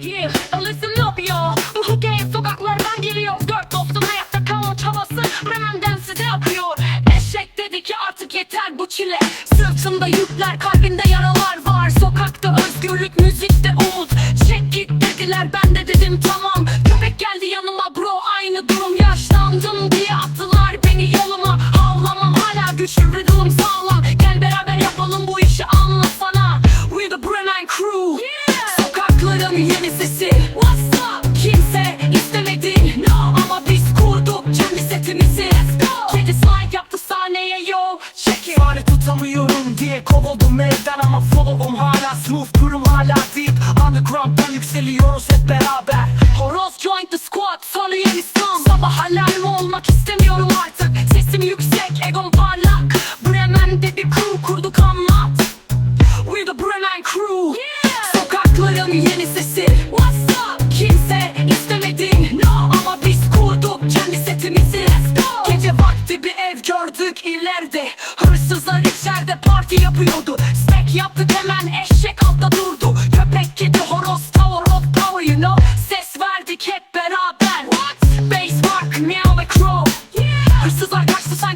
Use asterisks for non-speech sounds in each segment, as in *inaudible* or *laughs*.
Yeah, listen up yo Bu hikaye sokaklardan geliyor Dört dostum hayatta kalma çabası Bremen'den size akıyor. Eşek dedi ki artık yeter bu çile. Sırtımda yükler kalbinde yaralar var. Sokakta özgürlük müzikte umut Çek git dediler ben de dedim tamam. Köpek geldi yanıma bro aynı durum. Yaşlandım diye attılar beni yoluma. Havlamam hala güçlü sağlam go. Kedi slide yaptı sahneye yo. İt Fare tutamıyorum diye kovuldum evden ama follow'um hala smooth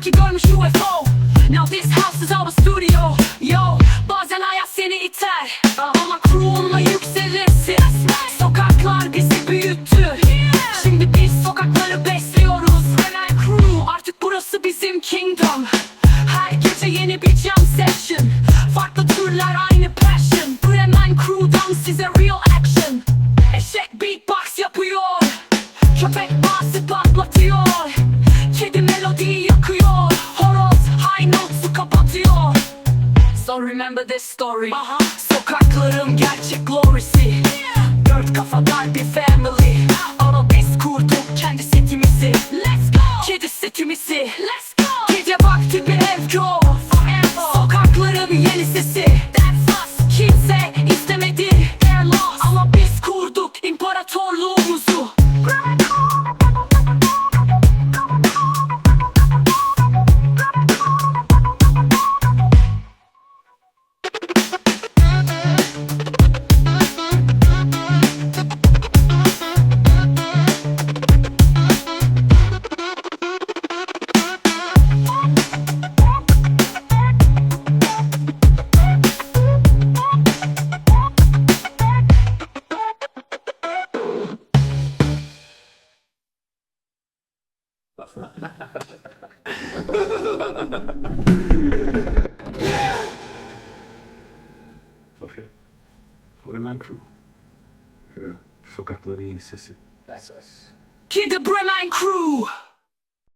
sanki görmüş UFO Now this house is our studio Yo. Bazen hayat seni iter Ama crew'unla yükselirsin. Sokaklar bizi büyüttü Şimdi biz sokakları besliyoruz. Bremen Crew artık burası bizim kingdom. Her gece yeni bir jam session. Farklı türler aynı passion. Bremen Crew'dan size real remember this story. Sokakların gerçek glorisi Dört kafadar bir family. Ama biz kurduk kendi setimizi. Let's go. Kedi setimizi. Let's go. Gece vakti bir ev go *laughs* Sofya. Bremen Crew. Sokakları yeni sesi. Kid the Bremen Crew